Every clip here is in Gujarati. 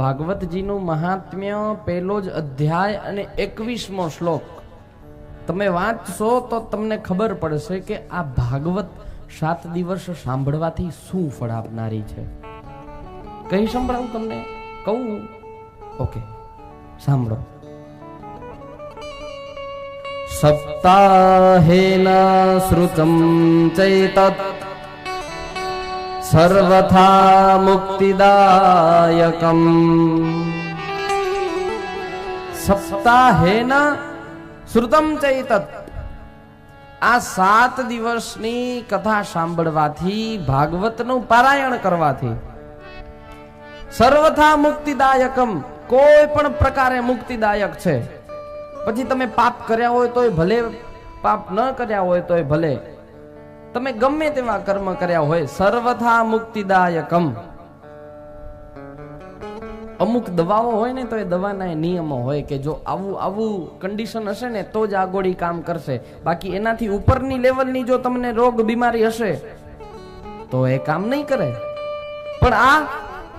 ભાગવતજીનું મહાત્મ્ય પહેલો જ અધ્યાય અને એકવીસમો શ્લોક. તમે વાંચશો તો તમને ખબર પડશે કે આ ભાગવત સાત દિવસ સાંભળવાથી શું ફળ આપનારી છે. કઈ સંભળાવું તમને? કહું ઓકે સાંભળો. સપ્તાહેન શ્રુતમ ચૈતત સર્વથા મુક્તિદાયકમ સપ્તાહેના શ્રુતમ ચૈતત આ સાત દિવસની કથા સાંભળવાથી ભાગવતનું પારાયણ કરવાથી સર્વથા મુક્તિદાયકમ કોઈ પણ પ્રકારે મુક્તિદાયક છે પછી તમે પાપ કર્યા હોય તોય ભલે પાપ ન કર્યા હોય તોય ભલે તમે ગમે તેવા કર્મ કર્યા હોય સર્વથા મુક્તિદાયકમ. અમુક દવાઓ હોય ને તો એ દવાના નિયમો હોય કે જો આવું આવું કન્ડિશન હશે ને તો જ આ કામ કરશે. બાકી એનાથી ઉપરની લેવલની જો તમને રોગ, બીમારી હશે, તો એ કામ નહીં કરે. પણ આ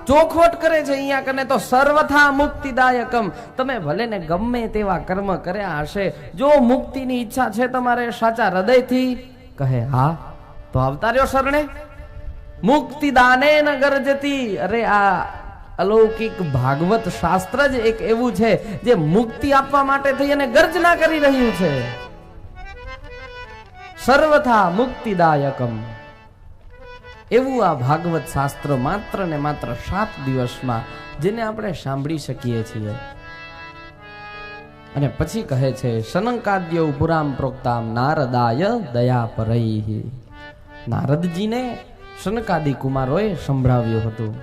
ચોખવટ કરે છે અહીંયા કને તો સર્વથા મુક્તિદાયકમ. તમે ભલે ને ગમે તેવા કર્મ કર્યા હશે, જો મુક્તિની ઈચ્છા છે તમારે સાચા હૃદયથી કહે, હા, તો આવતા રહ્યો શરણે? મુક્તિદાને ન ગરજતી. અરે, આ અલૌકિક ભાગવત શાસ્ત્ર જ એક એવું છે જે મુક્તિ આપવા માટે થઈ અને ગર્જના કરી રહ્યું છે. સર્વથા મુક્તિદાયકમ. એવું આ ભાગવત શાસ્ત્ર માત્ર ને માત્ર સાત દિવસમાં, જેને આપણે સાંભળી શકીએ છીએ. અને પછી કહે છે, શનંકાદ્ય પુરામ પ્રોક્તામ નારદાય દયા પરૈ નારદજીને શનકાદી કુમારોએ સંભળાવ્યું હતું.